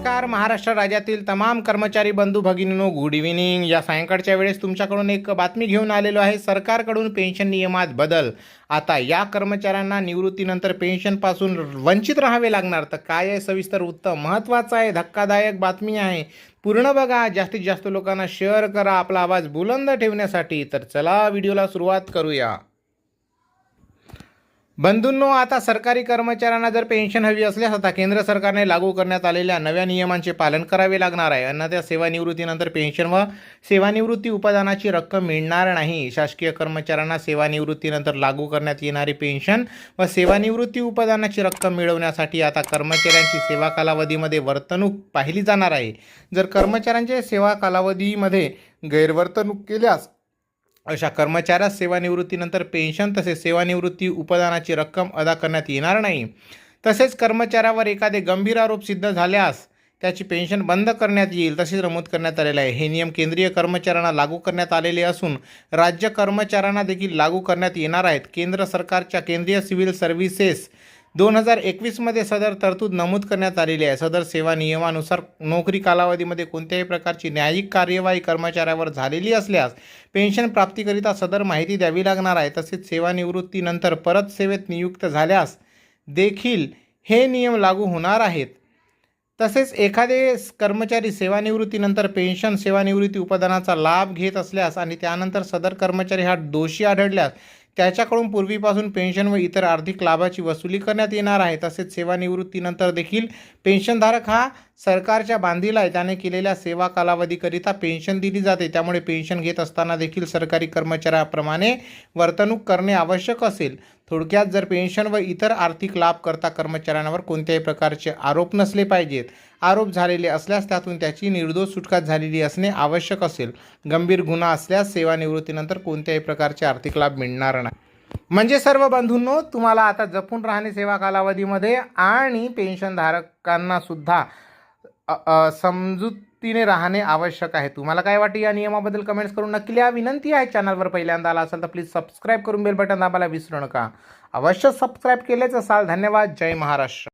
नमस्कार. महाराष्ट्र राज्यातील तमाम कर्मचारी बंधू भगिनीनो गुड इव्हिनिंग या सायंकाळच्या वेळेस तुमच्याकडून एक बातमी घेऊन आलेलो आहे. सरकारकडून पेन्शन नियमात बदल. आता या कर्मचाऱ्यांना निवृत्तीनंतर पेन्शनपासून वंचित राहावे लागणार. तर काय आहे? सविस्तर उत्तम महत्त्वाचं आहे. धक्कादायक बातमी आहे. पूर्ण बघा. जास्तीत जास्त लोकांना शेअर करा. आपला आवाज बुलंद ठेवण्यासाठी. तर चला व्हिडिओला सुरुवात करूया. बंधूंनो आता सरकारी कर्मचाऱ्यांना जर पेन्शन हवी असल्यास आता केंद्र सरकारने लागू करण्यात आलेल्या नव्या नियमांचे पालन करावे लागणार आहे. अन्यथा सेवानिवृत्तीनंतर पेन्शन व सेवानिवृत्ती उपदानाची रक्कम मिळणार नाही. शासकीय कर्मचाऱ्यांना सेवानिवृत्तीनंतर लागू करण्यात येणारी पेन्शन व सेवानिवृत्ती उपदानाची रक्कम मिळवण्यासाठी आता कर्मचाऱ्यांची सेवा कालावधीमध्ये वर्तणूक पाहिली जाणार आहे. जर कर्मचाऱ्यांच्या सेवा कालावधीमध्ये गैरवर्तणूक केल्यास अशा कर्मचाऱ्यास सेवानिवृत्तीनंतर पेन्शन तसेच सेवानिवृत्ती उपदानाची रक्कम अदा करण्यात येणार नाही. तसेच कर्मचाऱ्यावर एखादे गंभीर आरोप सिद्ध झाल्यास त्याची पेन्शन बंद करण्यात येईल तसेच नमूद करण्यात आलेले आहे. हे नियम केंद्रीय कर्मचाऱ्यांना लागू करण्यात आलेले असून राज्य कर्मचाऱ्यांना देखील लागू करण्यात येणार आहेत. केंद्र सरकारच्या केंद्रीय सिव्हिल सर्व्हिसेस दोन हजार एकवीसमध्ये सदर तरतूद नमूद करण्यात आलेली आहे. सदर सेवा नियमानुसार नोकरी कालावधीमध्ये कोणत्याही प्रकारची न्यायिक कार्यवाही कर्मचाऱ्यावर झालेली असल्यास पेन्शन प्राप्तीकरिता सदर माहिती द्यावी लागणार आहे. तसेच सेवानिवृत्तीनंतर परत सेवेत नियुक्त झाल्यास देखील हे नियम लागू होणार आहेत. तसेच एखादे कर्मचारी सेवानिवृत्तीनंतर पेन्शन सेवानिवृत्ती उपदानाचा लाभ घेत असल्यास आणि त्यानंतर सदर कर्मचारी हा दोषी आढळल्यास त्याच्याकडून पूर्वीपासून पेन्शन व इतर आर्थिक लाभाची वसुली करण्यात येणार आहे. तसेच सेवानिवृत्तीनंतर देखील पेन्शनधारक हा सरकारच्या बांधीला आहे त्याने केलेल्या सेवा कालावधीकरिता पेन्शन दिली जाते. त्यामुळे पेन्शन घेत असताना देखील सरकारी कर्मचाऱ्याप्रमाणे वर्तणूक करणे आवश्यक असेल. थोडक्यात जर पेन्शन व इतर आर्थिक लाभ करता कर्मचाऱ्यांवर कोणत्याही प्रकारचे आरोप नसले पाहिजेत. आरोप झालेले असल्यास त्यातून त्याची निर्दोष सुटका झालेली असणे आवश्यक असेल. गंभीर गुन्हा असल्यास सेवानिवृत्तीनंतर कोणत्याही प्रकारचे आर्थिक लाभ मिळणार नाही. म्हणजे सर्व बंधूंनो तुम्हाला आता जपून राहणे सेवा कालावधीमध्ये आणि पेन्शनधारकांना सुद्धा समजुतीने राहणे आवश्यक आहे. तुम्हाला काय वाटते? या नियमाबद्दल कमेंट्स करून नक्की लिहा. विनंती आहे चॅनलवर पहिल्यांदा आला असाल तर प्लीज सबस्क्राईब करून बेल बटन दाबायला विसरू नका. अवश्य सबस्क्राईब केलेच असाल. धन्यवाद. जय महाराष्ट्र.